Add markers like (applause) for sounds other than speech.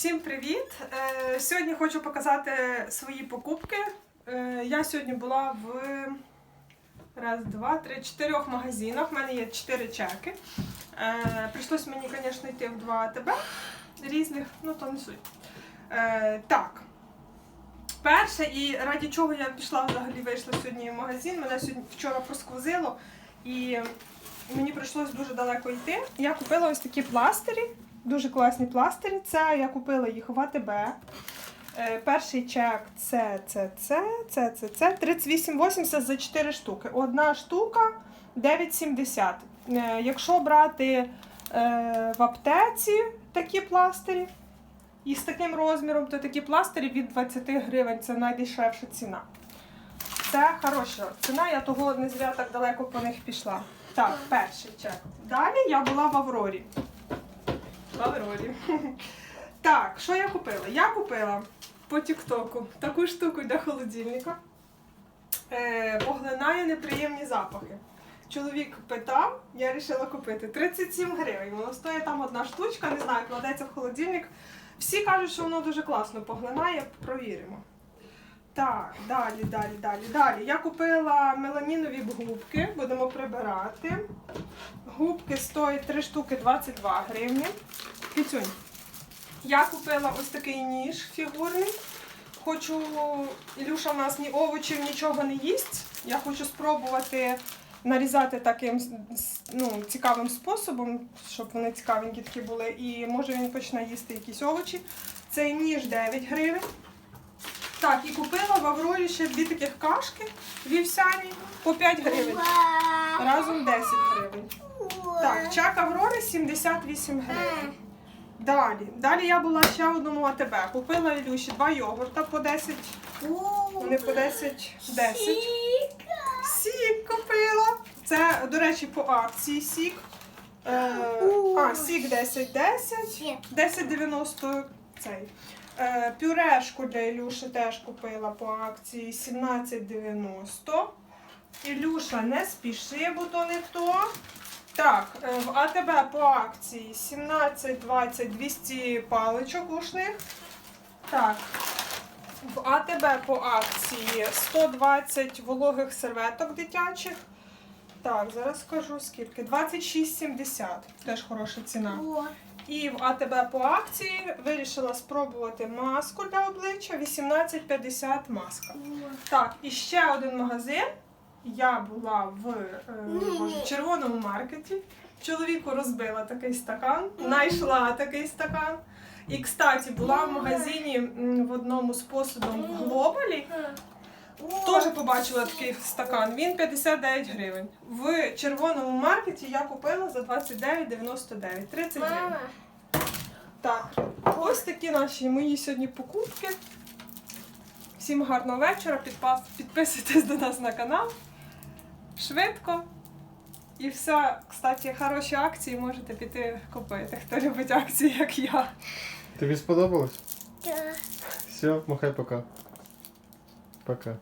Всім привіт! Е, Сьогодні хочу показати свої покупки. Е, Я сьогодні була в раз, два, три, чотирьох магазинах. У мене є чотири чеки. Е, Прийшлось мені, звісно, йти в два АТБ різних, ну то не суть. Так. Перше, і раді чого я пішла взагалі вийшла сьогодні в магазин. Мене сьогодні вчора просквозило і мені прийшлось дуже далеко йти. Я купила ось такі пластирі. Дуже класні пластирі. Це я купила їх в АТБ. Е, Перший чек це, це, це, це, це, це 38,80 за 4 штуки. Одна штука 9,70. Е, Якщо брати е, в аптеці такі пластирі і з таким розміром, то такі пластирі від 20 гривень це найдешевша ціна. Це хороша ціна, я того не зря так далеко по них пішла. Так, перший чек. Далі я була в Аврорі. В Аврорі. (laughs) Так, що я купила? Я купила по Тіктоку таку штуку для холодильника. Е, поглинає неприємні запахи. Чоловік питав, я вирішила купити 37 гривень. Воно стоїть там одна штучка, не знаю, кладеться в холодильник. Всі кажуть, що воно дуже класно поглинає, провіримо. Так, далі, далі, далі, далі. Я купила меланінові губки, будемо прибирати. Губки стоять 3 штуки 22 гривні. Кицюнь. Я купила ось такий ніж фігурний. Хочу, Ілюша в нас ні овочів, нічого не їсть. Я хочу спробувати нарізати таким ну, цікавим способом, щоб вони цікавенькі такі були. І може він почне їсти якісь овочі. Цей ніж 9 гривень. Так, і купила в Аврорі ще дві таких кашки вівсяні по 5 гривень. Разом 10 гривень. Так, чак Аврори 78 гривень. Далі. Далі я була ще в одному АТБ. Купила Ілюші два йогурта по 10. Вони по 10. 10. Сік купила. Це, до речі, по акції сік. Е, а, сік 10 10. 10,90 цей. Е, пюрешку для Ілюші теж купила по акції 17,90. Ілюша, не спіши, бо то не то. Так, е, в АТБ по акції 17,20 200 паличок ушних. Так. В АТБ по акції 120 вологих серветок дитячих. Так, зараз скажу скільки. 26,70. Теж хороша ціна. І в АТБ по акції вирішила спробувати маску для обличчя 18,50 маска. Так, і ще один магазин. Я була в е, червоному маркеті. Чоловіку розбила такий стакан, знайшла такий стакан. І, кстати, була в магазині м, в одному з посудом в Глобалі. Теж побачила такий стакан. Він 59 гривень. В червоному маркеті я купила за 29,99. 30 гривень. Так, ось такі наші мої сьогодні покупки. Всім гарного вечора. Підпас- Підписуйтесь до нас на канал. Швидко. І все, кстати, хороші акції можете піти купити. Хто любить акції, як я. Тобі сподобалось? Все, махай пока. Пока.